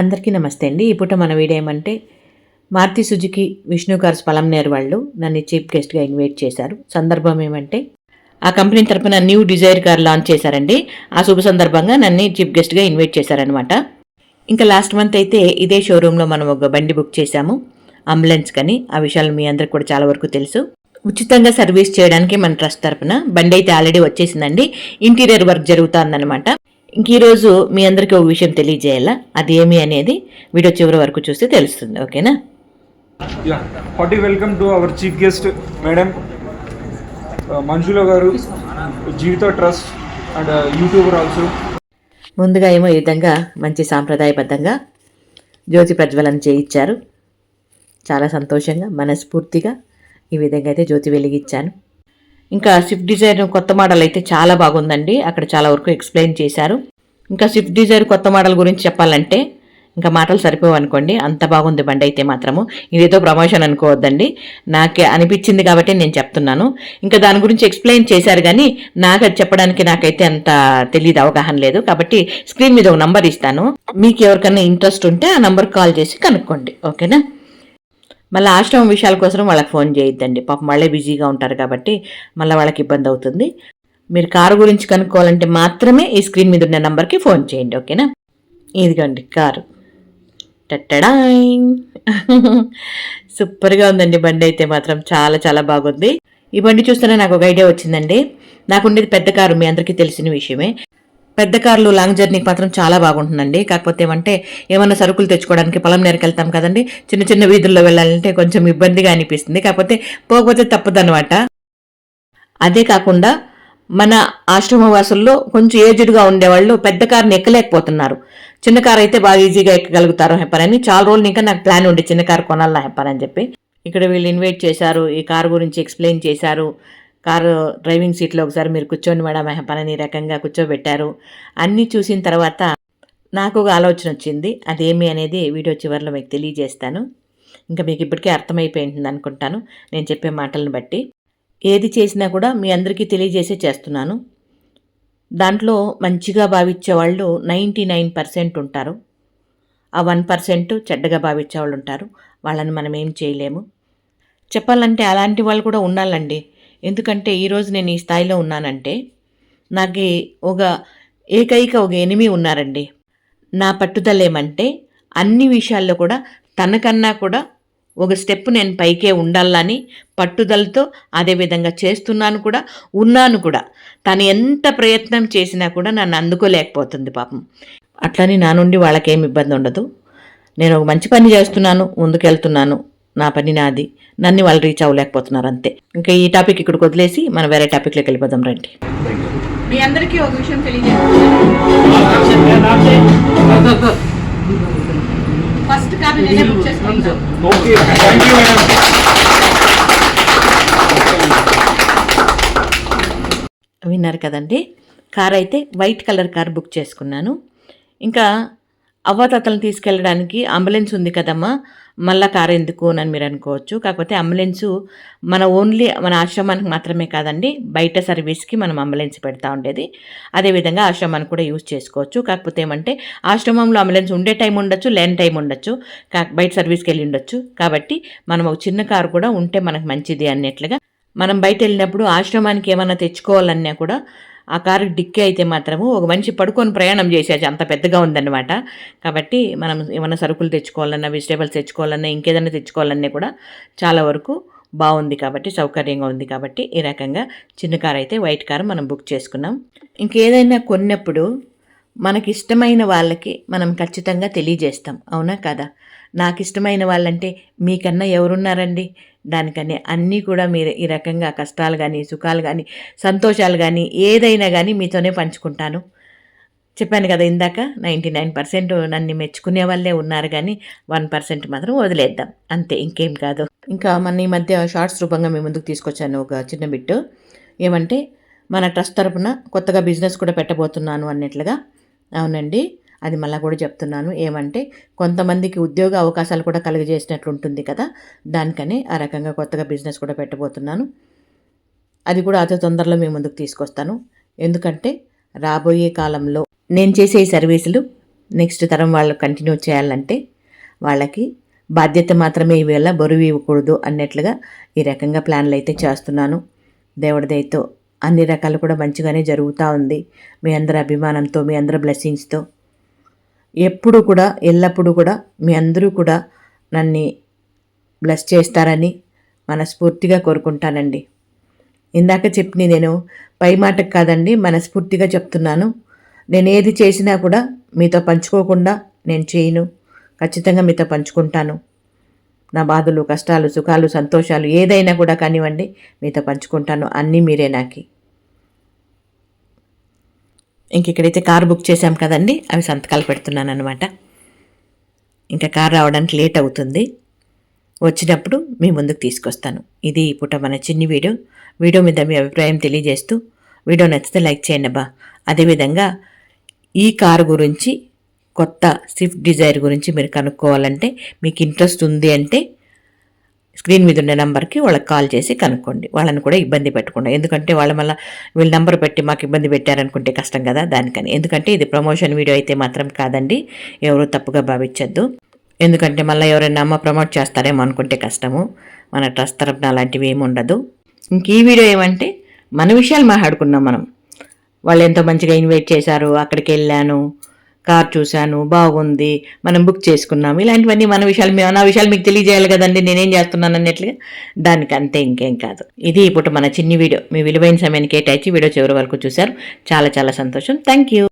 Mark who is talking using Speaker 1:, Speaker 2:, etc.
Speaker 1: అందరికీ నమస్తే అండి. ఈ పూట మన వీడియో ఏమంటే మారుతి సుజుకి విష్ణు కార్స్ పలంనేరు వాళ్ళు నన్ను చీఫ్ గెస్ట్గా ఇన్వైట్ చేశారు. సందర్భం ఏమంటే ఆ కంపెనీ తరపున న్యూ డిజైర్ కార్ లాంచ్ చేశారండి. ఆ శుభ సందర్భంగా నన్ను చీఫ్ గెస్ట్గా ఇన్వైట్ చేశారనమాట ఇంకా లాస్ట్ మంత్ అయితే ఇదే షోరూంలో మనం ఒక బండి బుక్ చేశాము అంబులెన్స్ కానీ. ఆ విషయాలు మీ అందరికి కూడా చాలా వరకు తెలుసు. ఉచితంగా సర్వీస్ చేయడానికి మన ట్రస్ట్ తరపున బండి అయితే ఆల్రెడీ వచ్చేసిందండి. ఇంటీరియర్ వర్క్ జరుగుతుందన్నమాట. ఇంక ఈరోజు మీ అందరికీ ఒక విషయం తెలియజేయాలా? అది ఏమి అనేది వీడియో చివరి వరకు చూస్తే తెలుస్తుంది ఓకేనా?
Speaker 2: Yeah hearty welcome to our chief guest madam. Manjula గారు Jeevitha trust and YouTuber also.
Speaker 1: ముందుగా ఏమో ఈ విధంగా మంచి సాంప్రదాయబద్ధంగా జ్యోతి ప్రజ్వలన చేయించారు. చాలా సంతోషంగా మనస్ఫూర్తిగా ఈ విధంగా అయితే జ్యోతి వెలిగించాను. ఇంకా స్విఫ్ట్ డిజైర్ కొత్త మోడల్ అయితే చాలా బాగుందండి. అక్కడ చాలా వరకు ఎక్స్ప్లెయిన్ చేశారు. ఇంకా స్విఫ్ట్ డిజైర్ కొత్త మోడల్ గురించి చెప్పాలంటే ఇంకా మాటలు సరిపోవు అనుకోండి. అంత బాగుంది బండి అయితే మాత్రము. ఇదేదో ప్రమోషన్ అనుకోవద్దండి. నాకే అనిపించింది కాబట్టి నేను చెప్తున్నాను. ఇంకా దాని గురించి ఎక్స్ప్లెయిన్ చేశారు కానీ నాకు అది చెప్పడానికి నాకైతే అంత తెలియదు అవగాహన లేదు. కాబట్టి స్క్రీన్ మీద ఒక నంబర్ ఇస్తాను. మీకు ఎవరికైనా ఇంట్రెస్ట్ ఉంటే ఆ నంబర్ కాల్ చేసి కనుక్కోండి. ఓకేనా? మళ్ళీ ఆశ్రమం విషయాల కోసం వాళ్ళకి ఫోన్ చేయొద్దండి. పాపం వాళ్ళే బిజీగా ఉంటారు కాబట్టి మళ్ళీ వాళ్ళకి ఇబ్బంది అవుతుంది. మీరు కారు గురించి కనుక్కోవాలంటే మాత్రమే ఈ స్క్రీన్ మీద ఉన్న నెంబర్కి ఫోన్ చేయండి ఓకేనా? ఇదిగోండి కారు. టట్టడాయ్. సూపర్గా ఉందండి బండి అయితే మాత్రం. చాలా చాలా బాగుంది. ఈ బండి చూస్తేనే నాకు ఒక ఐడియా వచ్చిందండి. నాకుండేది పెద్ద కారు మీ అందరికీ తెలిసిన విషయమే. పెద్ద కార్లు లాంగ్ జర్నీకి మాత్రం చాలా బాగుంటుందండి. కాకపోతే ఏమంటే ఏమైనా సరుకులు తెచ్చుకోవడానికి పొలం నేరకు వెళ్తాం కదండి. చిన్న చిన్న వీధుల్లో వెళ్ళాలంటే కొంచెం ఇబ్బందిగా అనిపిస్తుంది. కాకపోతే పోకపోతే తప్పదనమాట అదే కాకుండా మన ఆశ్రమవాసుల్లో కొంచెం ఏజ్డ్గా ఉండేవాళ్ళు పెద్ద కార్ని ఎక్కలేకపోతున్నారు. చిన్న కార్ అయితే బాగా ఈజీగా ఎక్కగలుగుతారు హెప్పారని చాలా రోజులు ఇంకా నాకు ప్లాన్ ఉండే చిన్న కార్ కొనాలని హెప్పారని చెప్పి. ఇక్కడ వీళ్ళు ఇన్వైట్ చేశారు. ఈ కార్ గురించి ఎక్స్ప్లెయిన్ చేశారు. కారు డ్రైవింగ్ సీట్లో ఒకసారి మీరు కూర్చోండి మేడం పనని రకంగా కూర్చోబెట్టారు. అన్నీ చూసిన తర్వాత నాకు ఒక ఆలోచన వచ్చింది. అదేమి అనేది వీడియో చివరిలో మీకు తెలియజేస్తాను. ఇంకా మీకు ఇప్పటికే అర్థమైపోయింది అనుకుంటాను నేను చెప్పే మాటలను బట్టి. ఏది చేసినా కూడా మీ అందరికీ తెలియజేసే చేస్తున్నాను. దాంట్లో మంచిగా భావించే వాళ్ళు నైంటీ నైన్ పర్సెంట్ ఉంటారు. ఆ వన్ పర్సెంట్ చెడ్డగా భావించే వాళ్ళు ఉంటారు. వాళ్ళని మనం ఏం చేయలేము. చెప్పాలంటే అలాంటి వాళ్ళు కూడా ఉండాలండి. ఎందుకంటే ఈరోజు నేను ఈ స్థాయిలో ఉన్నానంటే నాకు ఒక ఏకైక ఒక ఎనిమి ఉన్నారండి. నా పట్టుదల ఏమంటే అన్ని విషయాల్లో కూడా తనకన్నా కూడా ఒక స్టెప్ నేను పైకే ఉండాలని పట్టుదలతో అదేవిధంగా చేస్తున్నాను కూడా ఉన్నాను కూడా. తను ఎంత ప్రయత్నం చేసినా కూడా నన్ను అందుకోలేకపోతుంది పాపం. అట్లని నా నుండి వాళ్ళకేం ఇబ్బంది ఉండదు నేను ఒక మంచి పని చేస్తున్నాను ముందుకెళ్తున్నాను. నా పని నాది. నన్ను వాళ్ళు రీచ్ అవ్వలేకపోతున్నారు అంతే. ఇంకా ఈ టాపిక్ ఇక్కడికి వదిలేసి మనం వేరే టాపిక్లోకి వెళ్ళిపోదాం రండి.
Speaker 3: మీ అందరికీ ఒక విషయం ఫస్ట్
Speaker 1: విన్నారు కదండి? కార్ అయితే వైట్ కలర్ కార్ బుక్ చేసుకున్నాను. ఇంకా అవ్వాతాతలను తీసుకెళ్ళడానికి అంబులెన్స్ ఉంది కదమ్మా. మళ్ళా కారు ఎందుకు అని మీరు అనుకోవచ్చు. కాకపోతే అంబులెన్సు మన ఓన్లీ మన ఆశ్రమానికి మాత్రమే కాదండి బయట సర్వీస్కి మనం అంబులెన్స్ పెడతా ఉండేది. అదేవిధంగా ఆశ్రమానికి కూడా యూజ్ చేసుకోవచ్చు. కాకపోతే ఏమంటే ఆశ్రమంలో అంబులెన్స్ ఉండే టైం ఉండొచ్చు లేని టైం ఉండొచ్చు కా బయట సర్వీస్కి వెళ్ళి ఉండొచ్చు. కాబట్టి మనం ఒక చిన్న కారు కూడా ఉంటే మనకు మంచిది అన్నట్లుగా మనం బయట వెళ్ళినప్పుడు ఆశ్రమానికి ఏమైనా తెచ్చుకోవాలన్నా కూడా ఆ కారు డిక్కీ అయితే మాత్రము ఒక మనిషి పడుకొని ప్రయాణం చేసేది అంత పెద్దగా ఉందన్నమాట. కాబట్టి మనం ఏమైనా సరుకులు తెచ్చుకోవాలన్నా వెజిటేబుల్స్ తెచ్చుకోవాలన్నా ఇంకేదైనా తెచ్చుకోవాలన్నా కూడా చాలా వరకు బాగుంది కాబట్టి సౌకర్యంగా ఉంది కాబట్టి ఈ రకంగా చిన్న కార్ అయితే వైట్ కార్ మనం బుక్ చేసుకున్నాం. ఇంకేదైనా కొన్నప్పుడు మనకి ఇష్టమైన వాళ్ళకి మనం ఖచ్చితంగా తెలియజేస్తాం. అవునా కదా? నాకు ఇష్టమైన వాళ్ళంటే మీకన్నా ఎవరున్నారండి? దానికని అన్నీ కూడా మీరు ఈ రకంగా కష్టాలు కానీ సుఖాలు కానీ సంతోషాలు కానీ ఏదైనా కానీ మీతోనే పంచుకుంటాను. చెప్పాను కదా ఇందాక నైంటీ నైన్ పర్సెంట్ నన్ను మెచ్చుకునే వాళ్ళే ఉన్నారు కానీ వన్ పర్సెంట్ మాత్రం వదిలేద్దాం. అంతే ఇంకేం కాదు. ఇంకా మన ఈ మధ్య షార్ట్స్ రూపంగా మీ ముందుకు తీసుకొచ్చాను ఒక చిన్న బిట్టు ఏమంటే మన ట్రస్ట్ తరపున కొత్తగా బిజినెస్ కూడా పెట్టబోతున్నాను అన్నట్లుగా. అవునండి. అది మళ్ళీ కూడా చెప్తున్నాను. ఏమంటే కొంతమందికి ఉద్యోగ అవకాశాలు కూడా కలుగజేసినట్లు ఉంటుంది కదా దానికని ఆ రకంగా కొత్తగా బిజినెస్ కూడా పెట్టబోతున్నాను. అది కూడా అతి తొందరలో మీ ముందుకు తీసుకొస్తాను. ఎందుకంటే రాబోయే కాలంలో నేను చేసే ఈ సర్వీసులు నెక్స్ట్ తరం వాళ్ళు కంటిన్యూ చేయాలంటే వాళ్ళకి బాధ్యత మాత్రమే ఈవేళ బరువు ఇవ్వకూడదు అన్నట్లుగా ఈ రకంగా ప్లాన్లు అయితే చేస్తున్నాను. దేవుడి దయతో అన్ని రకాలు కూడా మంచిగానే జరుగుతూ ఉంది. మీ అందరి అభిమానంతో మీ అందరి బ్లెస్సింగ్స్తో. ఎప్పుడు కూడా ఎల్లప్పుడూ కూడా మీ అందరూ కూడా నన్ను బ్లెస్ చేస్తారని మనస్ఫూర్తిగా కోరుకుంటానండి. ఇందాక చెప్పిన నేను పై మాటకు కాదండి మనస్ఫూర్తిగా చెప్తున్నాను. నేను ఏది చేసినా కూడా మీతో పంచుకోకుండా నేను చేయను. ఖచ్చితంగా మీతో పంచుకుంటాను. నా బాధలు కష్టాలు సుఖాలు సంతోషాలు ఏదైనా కూడా కానివ్వండి మీతో పంచుకుంటాను. అన్నీ మీరే నాకి. ఇంక ఇక్కడైతే కారు బుక్ చేశాం కదండి అవి సంతకాలు పెడుతున్నాను అనమాట ఇంకా కార్ రావడానికి లేట్ అవుతుంది. వచ్చినప్పుడు మీ ముందుకు తీసుకొస్తాను. ఇది ఈ పూట మన చిన్ని వీడియో. వీడియో మీద మీ అభిప్రాయం తెలియజేస్తూ వీడియో నచ్చితే లైక్ చేయండి అబ్బా. అదేవిధంగా ఈ కారు గురించి కొత్త స్విఫ్ట్ డిజైర్ గురించి మీరు కనుక్కోవాలంటే మీకు ఇంట్రెస్ట్ ఉంది అంటే స్క్రీన్ మీద ఉండే నెంబర్కి వాళ్ళకి కాల్ చేసి కనుక్కోండి. వాళ్ళని కూడా ఇబ్బంది పెట్టకుండా. ఎందుకంటే వాళ్ళ మళ్ళీ వీళ్ళ నెంబర్ పెట్టి మాకు ఇబ్బంది పెట్టారనుకుంటే కష్టం కదా దానికని. ఎందుకంటే ఇది ప్రమోషన్ వీడియో అయితే మాత్రం కాదండి. ఎవరు తప్పుగా భావించద్దు. ఎందుకంటే మళ్ళీ ఎవరైనా అమ్మ ప్రమోట్ చేస్తారేమో అనుకుంటే కష్టము. మన ట్రస్ట్ తరపున అలాంటివి ఏమి ఉండదు. ఇంక ఈ వీడియో ఏమంటే మన విషయాలు మాట్లాడుకున్నాం మనం. వాళ్ళు ఎంతో మంచిగా ఇన్వైట్ చేశారు. అక్కడికి వెళ్ళాను. కార్ చూశాను బాగుంది మనం బుక్ చేసుకున్నాము. ఇలాంటివన్నీ మన విషయాలు మీ- నా విషయాలు మీకు తెలియజేయాలి కదండి నేనేం చేస్తున్నాను అన్నట్లుగా. దానికి అంతే ఇంకేం కాదు. ఇది ఇప్పుడు మన చిన్ని వీడియో. మీ విలువైన సమయాన్ని కేటాయించి వీడియో చివరి వరకు చూశారు. చాలా చాలా సంతోషం. Thank you.